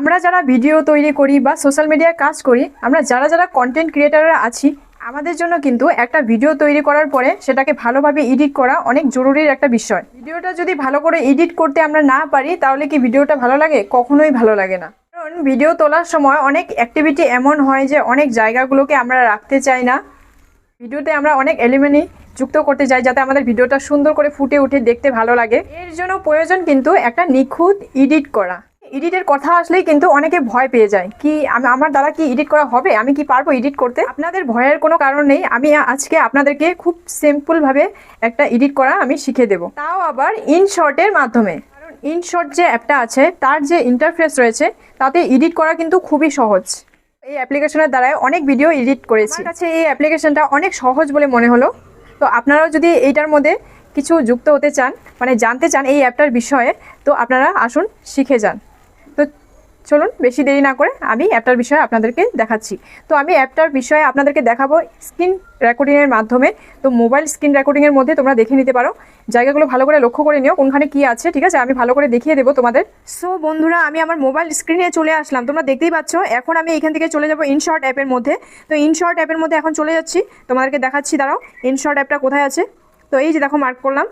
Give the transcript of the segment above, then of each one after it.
আমরা যারা ভিডিও তৈরি করি বা সোশ্যাল মিডিয়ায় কাজ করি, আমরা যারা যারা কন্টেন্ট ক্রিয়েটাররা আছি, আমাদের জন্য কিন্তু একটা ভিডিও তৈরি করার পরে সেটাকে ভালোভাবে এডিট করা অনেক জরুরির একটা বিষয়। ভিডিওটা যদি ভালো করে এডিট করতে আমরা না পারি, তাহলে কি ভিডিওটা ভালো লাগে? কখনোই ভালো লাগে না। কারণ ভিডিও তোলার সময় অনেক অ্যাক্টিভিটি এমন হয় যে অনেক জায়গাগুলোকে আমরা রাখতে চাই না। ভিডিওতে আমরা অনেক এলিমেন্টই যুক্ত করতে চাই যাতে আমাদের ভিডিওটা সুন্দর করে ফুটে উঠে দেখতে ভালো লাগে। এর জন্য প্রয়োজন কিন্তু একটা নিখুঁত এডিট করা। এডিটের কথা আসলেই কিন্তু অনেকে ভয় পেয়ে যায়। কি আমার দ্বারা কি এডিট করা হবে? আমি কি পারব এডিট করতে? আপনাদের ভয়ের কোনো কারণ নেই। আমি আজকে আপনাদেরকে খুব সিম্পলভাবে একটা এডিট করা আমি শিখে দেবো। তাও আবার ইন শর্টের মাধ্যমে। কারণ ইন শর্ট যে অ্যাপটা আছে, তার যে ইন্টারফেস রয়েছে, তাতে এডিট করা কিন্তু খুবই সহজ। এই অ্যাপ্লিকেশনের দ্বারাই অনেক ভিডিও এডিট করেছি। কাছে এই অ্যাপ্লিকেশনটা অনেক সহজ বলে মনে হলো। তো আপনারাও যদি এইটার মধ্যে কিছু যুক্ত হতে চান মানে জানতে চান এই অ্যাপটার বিষয়ে, তো আপনারা আসুন, শিখে যান। চলুন, বেশি দেরি না করে আমি অ্যাপটার বিষয়ে আপনাদেরকে দেখাচ্ছি। তো আমি অ্যাপটার বিষয়ে আপনাদেরকে দেখাবো স্ক্রিন রেকর্ডিংয়ের মাধ্যমে। তো মোবাইল স্ক্রিন রেকর্ডিংয়ের মধ্যে তোমরা দেখে নিতে পারো। জায়গাগুলো ভালো করে লক্ষ্য করে নিও, কোনখানে কি আছে, ঠিক আছে? আমি ভালো করে দেখিয়ে দেবো তোমাদের। সো বন্ধুরা, আমি আমার মোবাইল স্ক্রিনে চলে আসলাম। তোমরা দেখতেই পাচ্ছ, এখন আমি এখান থেকে চলে যাব ইনশর্ট অ্যাপের মধ্যে। তো ইনশর্ট অ্যাপের মধ্যে এখন চলে যাচ্ছি। তোমাদেরকে দেখাচ্ছি, দাঁড়াও। ইনশর্ট অ্যাপটা কোথায় আছে? তো এই যে দেখো মার্ক করলাম।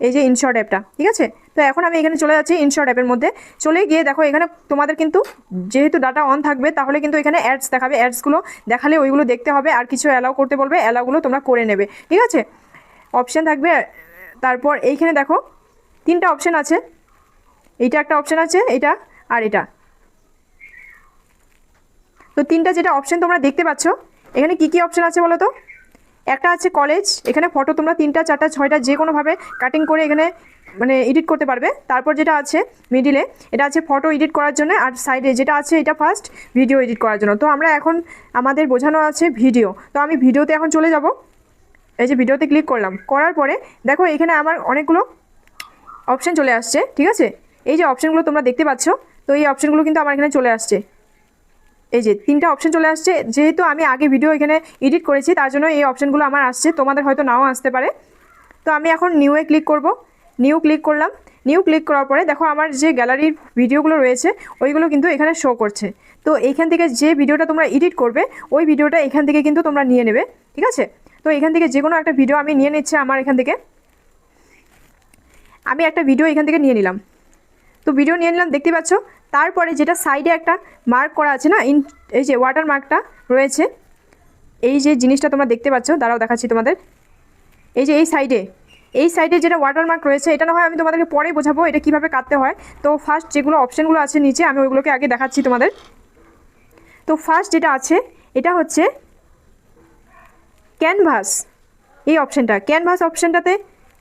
এই যে ইনশর্ট অ্যাপটা ঠিক আছে? তো এখন আমি এখানে চলে যাচ্ছি ইনশর্ট অ্যাপের মধ্যে। চলে গিয়ে দেখো, এখানে তোমাদের কিন্তু যেহেতু ডাটা অন থাকবে, তাহলে কিন্তু এখানে অ্যাডস দেখাবে। অ্যাডসগুলো দেখালে ওইগুলো দেখতে হবে, আর কিছু অ্যালাউ করতে বলবে অ্যালাউগুলো তোমরা করে নেবে, ঠিক আছে? অপশান থাকবে, তারপর এইখানে দেখো, তিনটা অপশান আছে। এইটা একটা অপশান আছে, এটা আর এটা। তো তিনটা যেটা অপশান তোমরা দেখতে পাচ্ছ, এখানে কি কি অপশান আছে বলো তো? একটা আছে কলেজ এখানে ফটো তোমরা তিনটা, চারটা, ছয়টা যে কোনোভাবে কাটিং করে এখানে মানে এডিট করতে পারবে। তারপর যেটা আছে মিডিলে এটা আছে ফটো এডিট করার জন্য আর সাইডে যেটা আছে এটা ফার্স্ট ভিডিও এডিট করার জন্য। তো আমরা এখন আমাদের বোঝানো আছে ভিডিও তো আমি ভিডিওতে এখন চলে যাব। এই যে ভিডিওতে ক্লিক করলাম। করার পরে দেখো এখানে আমার অনেকগুলো অপশান চলে আসছে, ঠিক আছে? এই যে অপশানগুলো তোমরা দেখতে পাচ্ছ, তো এই অপশানগুলো কিন্তু আমার এখানে চলে আসছে। এই যে তিনটা অপশন চলে আসছে। যেহেতু আমি আগে ভিডিও এখানে এডিট করেছি, তার জন্য এই অপশনগুলো আমার আসছে। তোমাদের হয়তো নাও আসতে পারে। তো আমি এখন নিউয়ে ক্লিক করব। নিউ ক্লিক করলাম। নিউ ক্লিক করার পরে দেখো আমার যে গ্যালারির ভিডিওগুলো রয়েছে, ওইগুলো কিন্তু এখানে শো করছে। তো এইখান থেকে যে ভিডিওটা তোমরা এডিট করবে, ওই ভিডিওটা এখান থেকে কিন্তু তোমরা নিয়ে নেবে। ঠিক আছে? তো এখান থেকে যে কোনো একটা ভিডিও আমি নিয়ে নিচ্ছি আমার এখান থেকে। আমি একটা ভিডিও এখান থেকে নিয়ে নিলাম। তো ভিডিও নিয়ে নিলাম, দেখতে পাচ্ছ? তারপরে যেটা সাইডে একটা মার্ক করা আছে না ইন এই যে ওয়াটার মার্কটা রয়েছে, এই যে জিনিসটা তোমরা দেখতে পাচ্ছ, দাঁড়াও দেখাচ্ছি তোমাদের, এই যে এই সাইডে এই সাইডে যেটা ওয়াটার মার্ক রয়েছে, এটা না হয় আমি তোমাদেরকে পরে বোঝাবো এটা কীভাবে কাটতে হয়। তো ফার্স্ট যেগুলো অপশানগুলো আছে নিচে, আমি ওইগুলোকে আগে দেখাচ্ছি তোমাদের। তো ফার্স্ট যেটা আছে, এটা হচ্ছে ক্যানভাস এই অপশানটা ক্যানভাস অপশানটাতে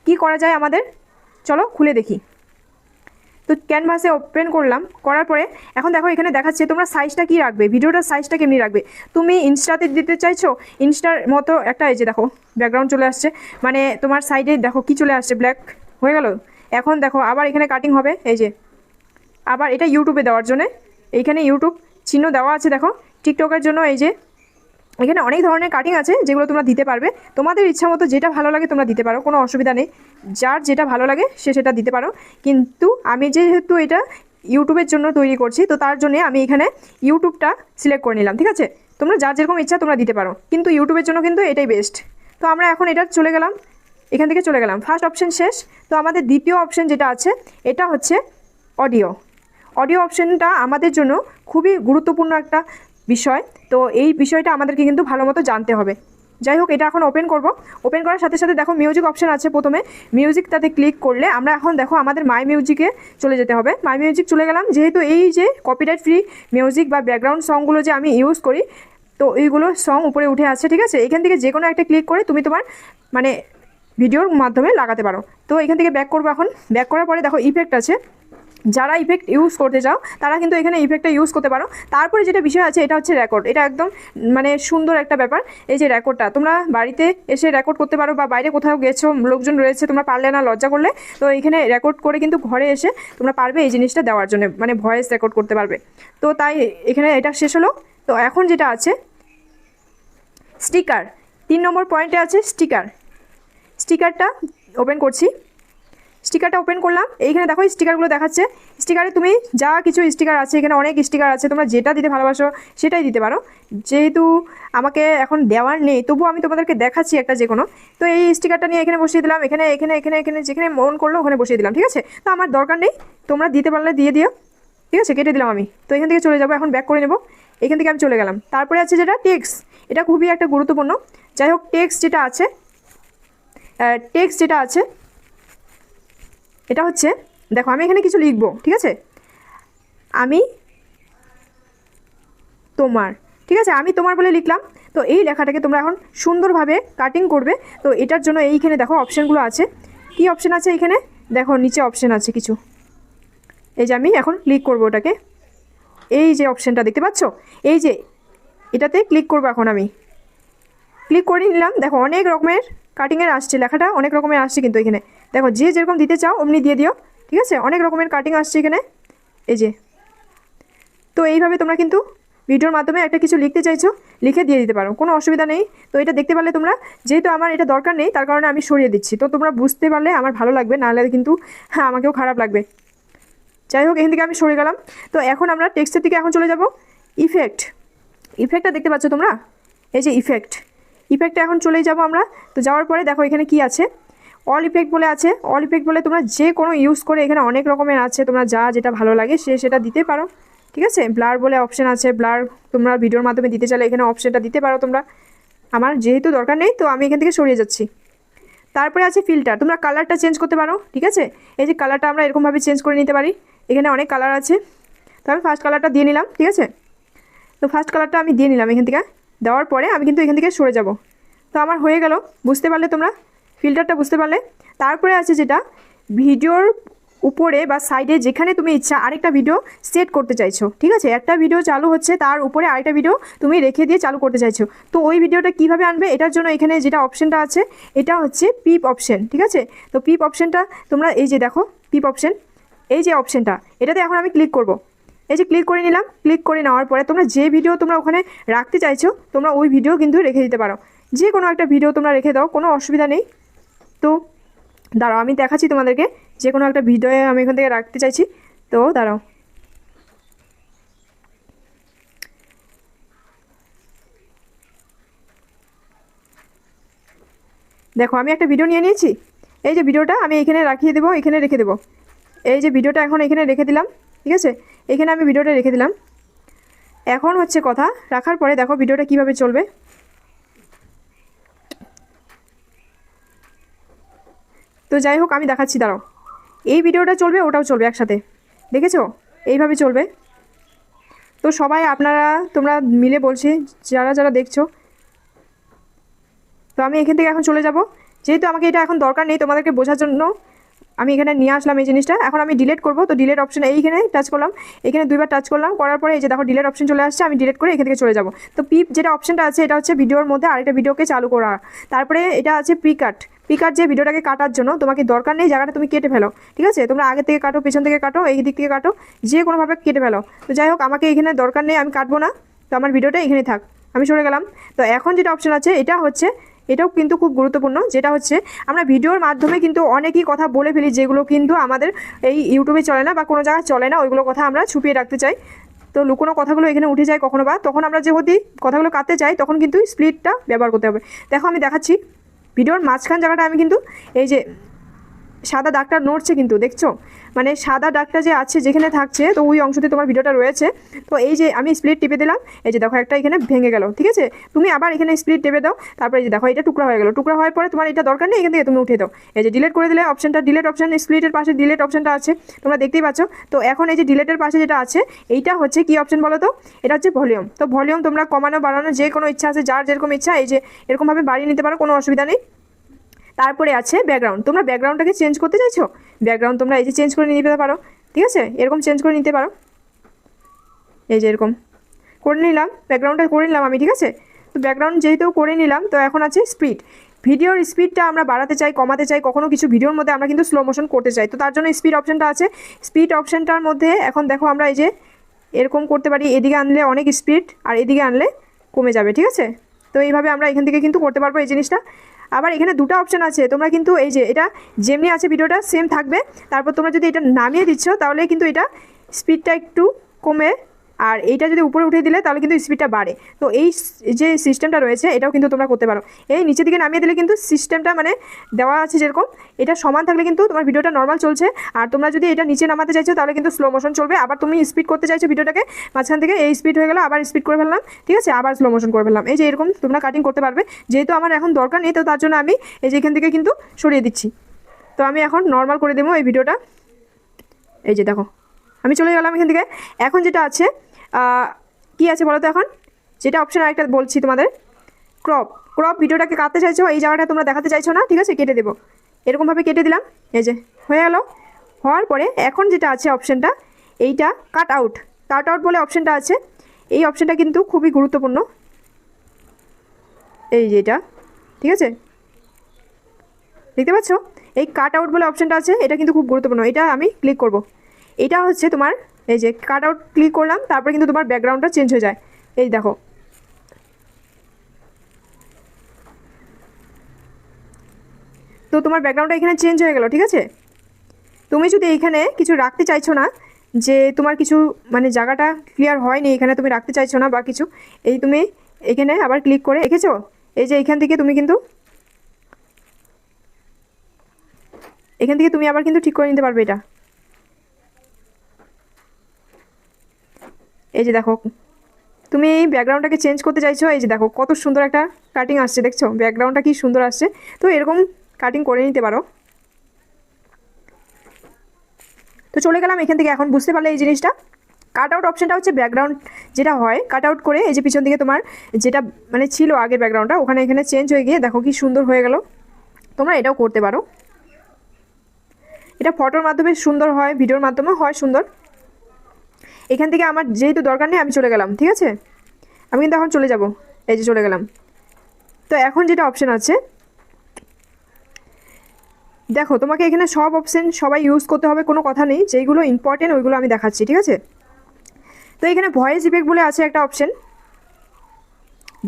কি করা যায় আমাদের? চলো খুলে দেখি। তো ক্যানভাসে ওপেন করলাম, করার পরে এখন দেখো এখানে দেখাচ্ছে তোমরা সাইজটা কি রাখবে, ভিডিওটার সাইজটা কেমনি রাখবে? তুমি ইনস্টাতে দিতে চাইছো ইনস্টার মতো একটা এই যে দেখো ব্যাকগ্রাউন্ড চলে আসছে মানে তোমার সাইডে দেখো কি চলে আসছে ব্ল্যাক হয়ে গেল? এখন দেখো আবার এখানে কাটিং হবে, এই যে, আবার এটা ইউটিউবে দেওয়ার জন্য, এইখানে ইউটিউব চিহ্ন দেওয়া আছে দেখো টিকটকের জন্য এই যে এখানে অনেক ধরনের কাটিং আছে যেগুলো তোমরা দিতে পারবে। তোমাদের ইচ্ছা মতো যেটা ভালো লাগে তোমরা দিতে পারো, কোনো অসুবিধা নেই। যার যেটা ভালো লাগে সে সেটা দিতে পারো। কিন্তু আমি যেহেতু এটা ইউটিউবের জন্য তৈরি করছি, তো তার জন্য আমি এখানে ইউটিউবটা সিলেক্ট করে নিলাম, ঠিক আছে? তোমরা যার যেরকম ইচ্ছা তোমরা দিতে পারো, কিন্তু ইউটিউবের জন্য কিন্তু এটাই বেস্ট তো আমরা এখন এটা চলে গেলাম, এখান থেকে চলে গেলাম। ফার্স্ট অপশন শেষ। তো আমাদের দ্বিতীয় অপশন যেটা আছে, এটা হচ্ছে অডিও অডিও অপশনটা আমাদের জন্য খুবই গুরুত্বপূর্ণ একটা বিষয়। তো এই বিষয়টা আমাদেরকে কিন্তু ভালো মতো জানতে হবে। যাই হোক, এটা এখন ওপেন করব। ওপেন করার সাথে সাথে দেখো মিউজিক অপশন আছে প্রথমে। মিউজিকটাতে ক্লিক করলে আমরা এখন দেখো আমাদের মাই মিউজিকে চলে যেতে হবে। মাই মিউজিক চলে গেলাম। যেহেতু এই যে কপিরাইট ফ্রি মিউজিক বা ব্যাকগ্রাউন্ড সংগুলো যে আমি ইউজ করি, তো এইগুলো সং উপরে উঠে আসছে, ঠিক আছে? এখান থেকে যে কোনো একটা ক্লিক করে তুমি তোমার মানে ভিডিওর মাধ্যমে লাগাতে পারো। তো এখান থেকে ব্যাক করব এখন। ব্যাক করার পরে দেখো ইফেক্ট আছে। যারা ইফেক্ট ইউজ করতে চাও, তারা কিন্তু এখানে ইফেক্টটা ইউজ করতে পারো। তারপরে যেটা বিষয় আছে, এটা হচ্ছে রেকর্ড এটা একদম মানে সুন্দর একটা ব্যাপার। এই যে রেকর্ডটা তোমরা বাড়িতে এসে রেকর্ড করতে পারো বা বাইরে কোথাও গেছো, লোকজন রয়েছে, তোমরা পারলে না লজ্জা করলে। তো এখানে রেকর্ড করে কিন্তু ঘরে এসে তোমরা পারবে এই জিনিসটা দেওয়ার জন্য মানে ভয়েস রেকর্ড করতে পারবে। তো তাই এখানে এটা শেষ হলো। তো এখন যেটা আছে স্টিকার তিন নম্বর পয়েন্টে আছে স্টিকার স্টিকারটা ওপেন করছি। স্টিকারটা ওপেন করলাম। এইখানে দেখো স্টিকারগুলো দেখাচ্ছে। স্টিকারে তুমি যা কিছু স্টিকার আছে, এখানে অনেক স্টিকার আছে, তোমরা যেটা দিতে ভালোবাসো সেটাই দিতে পারো। যেহেতু আমাকে এখন দেওয়ার নেই তবুও আমি তোমাদেরকে দেখাচ্ছি একটা যে কোনো তো এই স্টিকারটা নিয়ে এখানে বসিয়ে দিলাম, এখানে এখানে এখানে এখানে, যেখানে মন করল ওখানে বসিয়ে দিলাম, ঠিক আছে? তো আমার দরকার নেই, তোমরা দিতে পারলে দিয়ে দিও, ঠিক আছে? কেটে দিলাম আমি। তো এখান থেকে চলে যাব, এখন ব্যাক করে নেব। এখান থেকে আমি চলে গেলাম। তারপরে আছে যেটা টেক্স এটা খুবই একটা গুরুত্বপূর্ণ। যাই হোক টেক্স যেটা আছে টেক্স যেটা আছে এটা হচ্ছে, দেখো আমি এখানে কিছু লিখব, ঠিক আছে? আমি তোমার, ঠিক আছে? আমি তোমার বলে লিখলাম, তো এই লেখাটাকে তোমরা এখন সুন্দরভাবে কাটিং করবে, তো এটার জন্য এইখানে দেখো অপশানগুলো আছে। কি অপশান আছে এইখানে দেখো নিচে অপশান আছে কিছু। এই যে আমি এখন ক্লিক করব ওটাকে। এই যে অপশানটা দেখতে পাচ্ছ? এই যে এটাতে ক্লিক করব এখন আমি। ক্লিক করে নিলাম, দেখো অনেক রকমের কাটিংয়ের আসছে, লেখাটা অনেক রকমের আসছে কিন্তু এখানে। দেখো, যে যেরকম দিতে চাও অমনি দিয়ে দিও, ঠিক আছে? অনেক রকমের কাটিং আসছে এখানে। এই যে। তো এইভাবে তোমরা কিন্তু ভিডিওর মাধ্যমে একটা কিছু লিখতে চাইছো, লিখে দিয়ে দিতে পারো, কোনো অসুবিধা নেই। তো এটা দেখতে পারলে তোমরা, যেহেতু আমার এটা দরকার নেই, তার কারণে আমি সরিয়ে দিচ্ছি। তো তোমরা বুঝতে পারলে আমার ভালো লাগবে, নাহলে কিন্তু হ্যাঁ আমাকেও খারাপ লাগবে। যাই হোক, এখান থেকে আমি সরে গেলাম। তো এখন আমরা টেক্সটের দিকে এখন চলে যাব। ইফেক্ট ইফেক্টটা দেখতে পাচ্ছ তোমরা? এই যে ইফেক্ট ইফেক্টে এখন চলেই যাব আমরা। তো যাওয়ার পরে দেখো এখানে কি আছে? অল ইফেক্ট বলে আছে। অল ইফেক্ট বলে তোমরা যে কোনো ইউজ করে এখানে অনেক রকমের আছে। তোমরা যা যেটা ভালো লাগে সে সেটা দিতে পারো। ঠিক আছে? ব্লার বলে অপশান আছে। ব্লার তোমরা ভিডিওর মাধ্যমে দিতে চাইলে এখানে অপশনটা দিতে পারো তোমরা। আমার যেহেতু দরকার নেই, তো আমি এখান থেকে সরিয়ে যাচ্ছি। তারপরে আছে ফিল্টার তোমরা কালারটা চেঞ্জ করতে পারো। ঠিক আছে? এই যে কালারটা আমরা এরকমভাবে চেঞ্জ করে নিতে পারি। এখানে অনেক কালার আছে। তো আমি ফার্স্ট কালারটা দিয়ে নিলাম। ঠিক আছে? তো ফার্স্ট কালারটা আমি দিয়ে নিলাম এখান থেকে। দেওয়ার পরে আমি কিন্তু এখান থেকে সরে যাব। তো আমার হয়ে গেল, বুঝতে পারলে তোমরা? ফিল্টারটা বুঝতে পারলে? তারপরে আছে যেটা, ভিডিওর উপরে বা সাইডে যেখানে তুমি ইচ্ছা আরেকটা ভিডিও সেট করতে চাইছো, ঠিক আছে? একটা ভিডিও চালু হচ্ছে, তার উপরে আরেকটা ভিডিও তুমি রেখে দিয়ে চালু করতে চাইছো। তো ওই ভিডিওটা কীভাবে আনবে? এটার জন্য এখানে যেটা অপশনটা আছে, এটা হচ্ছে পিপ অপশন ঠিক আছে? তো পিপ অপশনটা তোমরা এই যে দেখো পিপ অপশন এই যে অপশনটা এটাতে এখন আমি ক্লিক করব। এই যে ক্লিক করে নিলাম ক্লিক করে নেওয়ার পরে তোমরা যে ভিডিও তোমরা ওখানে রাখতে চাইছো, তোমরা ওই ভিডিও কিন্তু রেখে দিতে পারো। যে কোনো একটা ভিডিও তোমরা রেখে দাও, কোনো অসুবিধা নেই। তো দাঁড়াও, আমি দেখাচ্ছি তোমাদেরকে যে কোনো একটা ভিডিও আমি এখান থেকে রাখতে চাইছি। তো দাঁড়াও। দেখো, আমি একটা ভিডিও নিয়ে নিয়েছি। এই যে ভিডিওটা আমি এখানে রাখিয়ে দেবো, এখানে রেখে দেবো। এই যে ভিডিওটা এখন এখানে রেখে দিলাম। ঠিক আছে? এখানে আমি ভিডিওটা রেখে দিলাম। এখন হচ্ছে কথা, রাখার পরে দেখো ভিডিওটা কীভাবে চলবে। তো যাই হোক, আমি দেখাচ্ছি, দাঁড়াও। এই ভিডিওটা চলবে, ওটাও চলবে একসাথে। দেখেছ? এইভাবে চলবে। তো সবাই আপনারা, তোমরা মিলে বলছি, যারা যারা দেখছ। তো আমি এখান থেকে এখন চলে যাব। যেহেতু আমাকে এটা এখন দরকার নেই তোমাদেরকে বোঝার জন্য আমি এখানে নিয়ে আসলাম এই জিনিসটা। এখন আমি ডিলেট করব। তো ডিলেট অপশন এইখানে টাচ করলাম। এখানে দুইবার টাচ করলাম। করার পরে এই যে দেখো ডিলেট অপশন চলে আসছে। আমি ডিলেট করে এখান থেকে চলে যাব। তো পিপ যেটা অপশনটা আছে, এটা হচ্ছে ভিডিওর মধ্যে আরেকটা ভিডিওকে চালু করা। তারপরে এটা আছে প্রিকাট পিকার যে ভিডিওটাকে কাটার জন্য তোমাকে দরকার নেই জায়গাটা তুমি কেটে ফেলো। ঠিক আছে? তোমরা আগে থেকে কাটো, পেছন থেকে কাটো, এই দিক থেকে কাটো, যে কোনোভাবে কেটে ফেলো। তো যাই হোক, আমাকে এখানে দরকার নেই, আমি কাটবো না। তো আমার ভিডিওটা এখানে থাক। আমি সরে গেলাম। তো এখন যেটা অপশন আছে, এটা হচ্ছে এটাও কিন্তু খুব গুরুত্বপূর্ণ, যেটা হচ্ছে আমরা ভিডিওর মাধ্যমে কিন্তু অনেকই কথা বলে ফেলি যেগুলো কিন্তু আমাদের এই ইউটিউবে চলে না বা কোনো জায়গায় চলে না, ওইগুলো কথা আমরা ছুপিয়ে রাখতে চাই। তো লুকোনো কথাগুলো এখানে উঠে যায় কখনো বা, তখন আমরা যদি কথাগুলো কাটতে চাই, তখন কিন্তু স্প্লিটটা ব্যবহার করতে হবে। দেখো আমি দেখাচ্ছি, ভিডিওর মাঝখান জায়গাটা আমি কিন্তু এই যে সাদা দাগটা নড়ছে কিন্তু, দেখছ? মানে সাদা দাগটা যে আছে, যেখানে থাকছে, তো ওই অংশতে তোমার ভিডিওটা রয়েছে। তো এই যে আমি স্প্লিট টিপে দিলাম, এই যে দেখো একটা এখানে ভেঙে গেল, ঠিক আছে? তুমি আবার এখানে স্প্লিট টিপে দাও, তারপরে যে দেখো, এটা টুকরা হয়ে গেল। টুকরা হওয়ার পরে তোমার এটা দরকার নেই, এখান থেকে তুমি উঠে দাও। এই যে ডিলেট করে দিলে অপশনটা ডিলেট অপশন স্প্লিটের পাশে ডিলেট অপশনটা আছে, তোমরা দেখতেই পাচ্ছ। তো এখন এই যে ডিলেটের পাশে যেটা আছে, এইটা হচ্ছে কি অপশন বলো তো? এটা হচ্ছে ভলিউম তো ভলিউম তোমরা কমানো, বাড়ানো যে কোনো ইচ্ছা আছে, যার যেরকম ইচ্ছা, এই যে এরকমভাবে বাড়িয়ে নিতে পারো, কোনো অসুবিধা নেই। তারপরে আছে ব্যাকগ্রাউন্ড তোমরা ব্যাকগ্রাউন্ডটাকে চেঞ্জ করতে চাইছো? ব্যাকগ্রাউন্ড তোমরা এই যে চেঞ্জ করে নিতে পারো। ঠিক আছে? এরকম চেঞ্জ করে নিতে পারো। এই যে এরকম। করে নিলাম। ব্যাকগ্রাউন্ডটা করে নিলাম আমি, ঠিক আছে? তো ব্যাকগ্রাউন্ড যেহেতু করে নিলাম, তো এখন আছে স্পিড ভিডিওর স্পিডটা আমরা বাড়াতে চাই, কমাতে চাই, কখনো কিছু ভিডিওর মধ্যে আমরা কিন্তু স্লো মোশন করতে চাই। তো তার জন্য স্পিড অপশানটা আছে। স্পিড অপশানটার মধ্যে এখন দেখো আমরা এই যে এরকম করতে পারি, এদিকে আনলে অনেক স্পিড আর এদিকে আনলে কমে যাবে, ঠিক আছে? তো এইভাবে আমরা এখান থেকে কিন্তু করতে পারব এই জিনিসটা। আবার এখানে দুটো অপশান আছে। তোমরা কিন্তু এই যে এটা যেমনি আছে ভিডিওটা সেম থাকবে। তারপর তোমরা যদি এটা নামিয়ে দিচ্ছ, তাহলে কিন্তু এটা স্পিডটা একটু কমে আর এইটা যদি উপরে উঠিয়ে দিলে, তাহলে কিন্তু স্পিডটা বাড়ে। তো এই যে সিস্টেমটা রয়েছে, এটাও কিন্তু তোমরা করতে পারো। এই নিচের দিকে নামিয়ে দিলে কিন্তু সিস্টেমটা মানে দেওয়া আছে যেরকম, এটা সমান থাকলে কিন্তু তোমার ভিডিওটা নর্মাল চলছে। আর তোমরা যদি এটা নিচে নামাতে চাইছো, তাহলে কিন্তু স্লো মোশন চলবে। আবার তুমি স্পিড করতে চাইছো ভিডিওটাকে, মাঝখান থেকে এই স্পিড হয়ে গেলো, আবার স্পিড করে ফেললাম, ঠিক আছে? আবার স্লো মোশন করে ফেললাম। এই যে এরকম তোমরা কাটিং করতে পারবে। যেহেতু আমার এখন দরকার নেই, তো তার জন্য আমি এই যে এখান থেকে কিন্তু সরিয়ে দিচ্ছি। তো আমি এখন নর্মাল করে দেবো এই ভিডিওটা। এই যে দেখো, আমি চলে গেলাম এখান থেকে। এখন যেটা আছে কি আছে বলো তো এখন? যেটা অপশন আরেকটা বলছি তোমাদের। ক্রপ ক্রপ ভিডিওটাকে কাটতে চাইছো, এই জায়গাটা তোমরা দেখাতে চাইছো না, ঠিক আছে? কেটে দেবো। এরকমভাবে কেটে দিলাম। এই যে, হয়ে গেল। হওয়ার পরে এখন যেটা আছে অপশানটা এইটা কাট আউট কাট আউট বলে অপশানটা আছে। এই অপশানটা কিন্তু খুবই গুরুত্বপূর্ণ। এই যে এটা, ঠিক আছে? দেখতে পাচ্ছ? এই কাট আউট বলে অপশানটা আছে, এটা কিন্তু খুব গুরুত্বপূর্ণ। এটা আমি ক্লিক করব। এটা হচ্ছে তোমার এই যে কাট আউট ক্লিক করলাম, তারপরে কিন্তু তোমার ব্যাকগ্রাউন্ডটা চেঞ্জ হয়ে যায়। এই দেখো। তো তোমার ব্যাকগ্রাউন্ডটা এখানে চেঞ্জ হয়ে গেল, ঠিক আছে? তুমি যদি এইখানে কিছু রাখতে চাইছো না, যে তোমার কিছু মানে জায়গাটা ক্লিয়ার হয়নি, এখানে তুমি রাখতে চাইছো না বা কিছু, এই তুমি এখানে আবার ক্লিক করে রেখেছো? এই যে এখান থেকে তুমি কিন্তু এখান থেকে তুমি আবার কিন্তু ঠিক করে নিতে পারবে এটা। এই যে দেখো, তুমি এই ব্যাকগ্রাউন্ডটাকে চেঞ্জ করতে চাইছো, এই যে দেখো, কত সুন্দর একটা কাটিং আসছে, দেখছ? ব্যাকগ্রাউন্ডটা কি সুন্দর আসছে। তো এরকম কাটিং করে নিতে পারো। তো চলে গেলাম এখান থেকে, এখন বুঝতে পারলে এই জিনিসটা। কাট আউট অপশানটা হচ্ছে ব্যাকগ্রাউন্ড যেটা হয় কাট আউট করে এই যে পিছন দিকে তোমার যেটা মানে ছিল আগের ব্যাকগ্রাউন্ডটা ওখানে এখানে চেঞ্জ হয়ে গিয়ে দেখো কি সুন্দর হয়ে গেল। তোমরা এটাও করতে পারো। এটা ফটোর মাধ্যমে সুন্দর হয় ভিডিওর মাধ্যমে হয় সুন্দর। এখান থেকে আমার যেহেতু দরকার নেই, আমি চলে গেলাম, ঠিক আছে? আমি কিন্তু এখন চলে যাব। এই যে চলে গেলাম। তো এখন যেটা অপশান আছে, দেখো, তোমাকে এখানে সব অপশান সবাই ইউজ করতে হবে, কোনো কথা নেই, যেইগুলো ইম্পর্টেন্ট ওইগুলো আমি দেখাচ্ছি, ঠিক আছে? তো এখানে ভয়েস ইফেক্ট বলে আছে একটা অপশান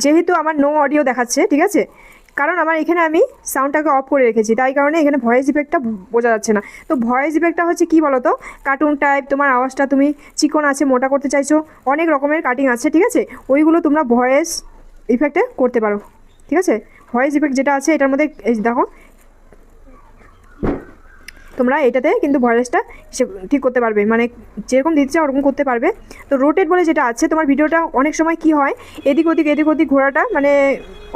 যেহেতু আমার নো অডিও দেখাচ্ছে, ঠিক আছে? কারণ আমার এখানে আমি সাউন্ডটাকে অফ করে রেখেছি, তাই কারণে এখানে ভয়েস ইফেক্টটা বোঝা যাচ্ছে না। তো ভয়েস ইফেক্টটা হচ্ছে কি বলো তো কার্টুন টাইপ তোমার আওয়াজটা তুমি চিকন আছে, মোটা করতে চাইছো, অনেক রকমের কাটিং আছে, ঠিক আছে? ওইগুলো তোমরা ভয়েস ইফেক্টে করতে পারো, ঠিক আছে? ভয়েস ইফেক্ট যেটা আছে এটার মধ্যে দেখো তোমরা এটাতে কিন্তু ভয়েসটা ঠিক করতে পারবে। মানে যেরকম দিতে চাও ওরকম করতে পারবে। তো রোটেট বলে যেটা আছে, তোমার ভিডিওটা অনেক সময় কি হয়, এদিক ওদিক এদিক ওদিক ঘোরাটা মানে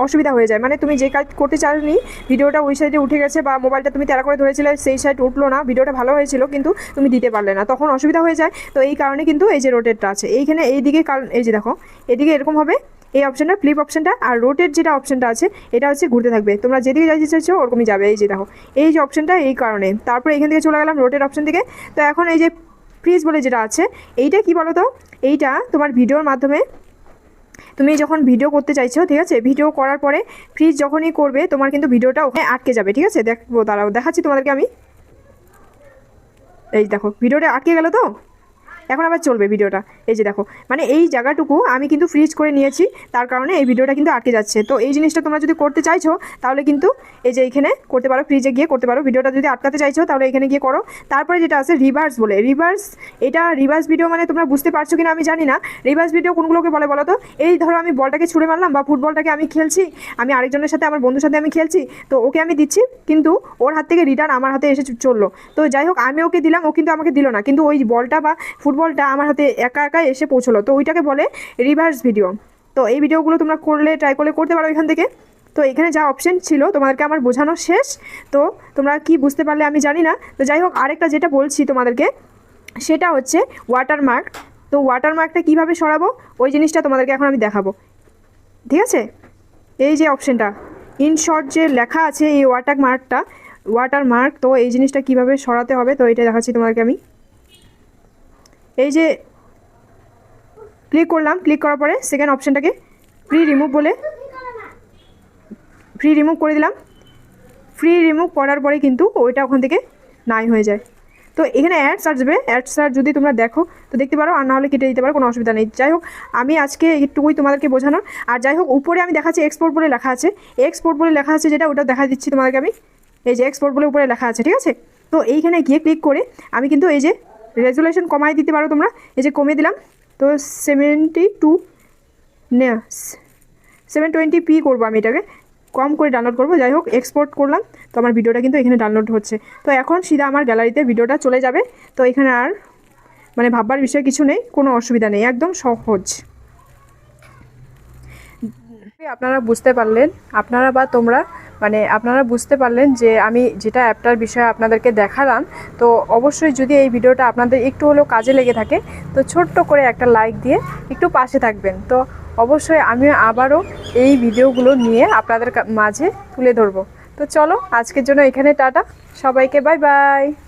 অসুবিধা হয়ে যায়। মানে তুমি যে কাজ করতে চাওনি, ভিডিওটা ওই সাইডে উঠে গেছে বা মোবাইলটা তুমি তেরা করে ধরেছিলে, সেই সাইড উঠল না, ভিডিওটা ভালো হয়েছিল, কিন্তু তুমি দিতে পারলে না। তখন অসুবিধা হয়ে যায়। তো এই কারণে কিন্তু এই যে রোটেটটা আছে। এইখানে এইদিকে কারণ এই যে দেখো, এদিকে এরকম হবে। এই অপশনটা ফ্লিপ অপশনটা আর রোটেট যেটা অপশনটা আছে, এটা হচ্ছে ঘুরতে থাকবে। তোমরা যেদিকে যাইতে চাইছো ওরকমই যাবে। এই যে দেখো, এই যে অপশনটা এই কারণে। তারপরে এখান থেকে চলে গেলাম রোটেট অপশন থেকে। তো এখন এই যে ফ্রিজ বলে যেটা আছে, এইটা কি বলো তো? এইটা তোমার ভিডিওর মাধ্যমে তুমি যখন ভিডিও করতে চাইছো, ঠিক আছে? ভিডিও করার পরে ফ্রিজ যখনই করবে, তোমার কিন্তু ভিডিওটা ওখানে আটকে যাবে, ঠিক আছে? দেখব, দাঁড়াও, দেখাচ্ছি তোমাদেরকে আমি। এই দেখো ভিডিওটা আটকে গেল তো? এখন আবার চলবে ভিডিওটা। এই যে দেখো মানে এই জায়গাটুকু আমি কিন্তু ফ্রিজ করে নিয়েছি, তার কারণে এই ভিডিওটা কিন্তু আটকে যাচ্ছে। তো এই জিনিসটা তোমরা যদি করতে চাইছো, তাহলে কিন্তু এই যে এইখানে করতে পারো ফ্রিজে গিয়ে করতে পারো। ভিডিওটা যদি আটকাতে চাইছো, তাহলে এখানে গিয়ে করো। তারপরে যেটা আছে রিভার্স বলে। রিভার্স এটা রিভার্স ভিডিও মানে তোমরা বুঝতে পারছ কিনা আমি জানি না। রিভার্স ভিডিও কোনগুলোকে বলে বলো তো? এই ধরো আমি বলটাকে ছুঁড়ে মারলাম বা ফুটবলটাকে আমি খেলছি, আমি আরেকজনের সাথে, আমার বন্ধুর সাথে আমি খেলছি, তো ওকে আমি দিচ্ছি, কিন্তু ওর হাত থেকে রিটার্ন আমার হাতে এসে চলল। তো যাই হোক, আমি ওকে দিলাম, ও কিন্তু আমাকে দিল না। কিন্তু ওই বলটা বা ফুটবলটা আমার হাতে একা একা এসে পৌঁছলো। তো ওইটাকে বলে রিভার্স ভিডিও তো এই ভিডিওগুলো তোমরা করলে ট্রাই করলে করতে পারো এখান থেকে। তো এখানে যা অপশন ছিল, তোমাদেরকে আমার বোঝানো শেষ। তো তোমরা কি বুঝতে পারলে আমি জানি না। তো যাই হোক, আরেকটা যেটা বলছি তোমাদেরকে, সেটা হচ্ছে ওয়াটারমার্ক তো ওয়াটারমার্কটা কীভাবে সরাবো? ওই জিনিসটা তোমাদেরকে এখন আমি দেখাবো। ঠিক আছে? এই যে অপশনটা ইন শর্ট যে লেখা আছে এই ওয়াটার মার্কটা ওয়াটার মার্ক তো এই জিনিসটা কীভাবে সরাতে হবে, তো এটা দেখাচ্ছি তোমাদেরকে আমি। এই যে ক্লিক করলাম ক্লিক করার পরে সেকেন্ড অপশনটাকে ফ্রি রিমুভ বলে ফ্রি রিমুভ করে দিলাম। ফ্রি রিমুভ করার পরে কিন্তু ওইটা ওখান থেকে নাই হয়ে যায়। তো এখানে অ্যাডস আসবে অ্যাডস আর যদি তোমরা দেখো, তো দেখতে পারো, আর না হলে কেটে দিতে পারো, কোনো অসুবিধা নেই। যাই হোক, আমি আজকে একটুকুই তোমাদেরকে বোঝানোর। আর যাই হোক, উপরে আমি দেখাচ্ছি এক্সপোর্ট বলে লেখা আছে। এক্সপোর্ট বলে লেখা আছে যেটা, ওটা দেখা দিচ্ছি তোমাদেরকে আমি। এই যে এক্সপোর্ট বলে উপরে লেখা আছে, ঠিক আছে? তো এইখানে গিয়ে ক্লিক করে আমি কিন্তু এই যে রেজুলেশন কমাই দিতে পারো তোমরা। এই যে কমিয়ে দিলাম। তো seventy two seven twenty P করব আমি এটাকে। কম করে ডাউনলোড করব। যাই হোক এক্সপোর্ট করলাম। তো আমার ভিডিওটা কিন্তু এখানে ডাউনলোড হচ্ছে। তো এখন সিধা আমার গ্যালারিতে ভিডিওটা চলে যাবে। তো এখানে আর মানে ভাববার বিষয় কিছু নেই। কোনো অসুবিধা নেই। একদম সহজ। আপনারা বুঝতে পারলেন। আপনারা বা তোমরা মানে আপনারা বুঝতে পারলেন যে আমি যেটা অ্যাপটার বিষয়ে আপনাদেরকে দেখালাম, তো অবশ্যই যদি এই ভিডিওটা আপনাদের একটু হলেও কাজে লেগে থাকে, তো ছোট্ট করে একটা লাইক দিয়ে একটু পাশে থাকবেন। তো অবশ্যই আমি আবারও এই ভিডিওগুলো নিয়ে আপনাদের মাঝে তুলে ধরবো। তো চলো, আজকের জন্য এখানে টাটা। সবাইকে বাই বাই।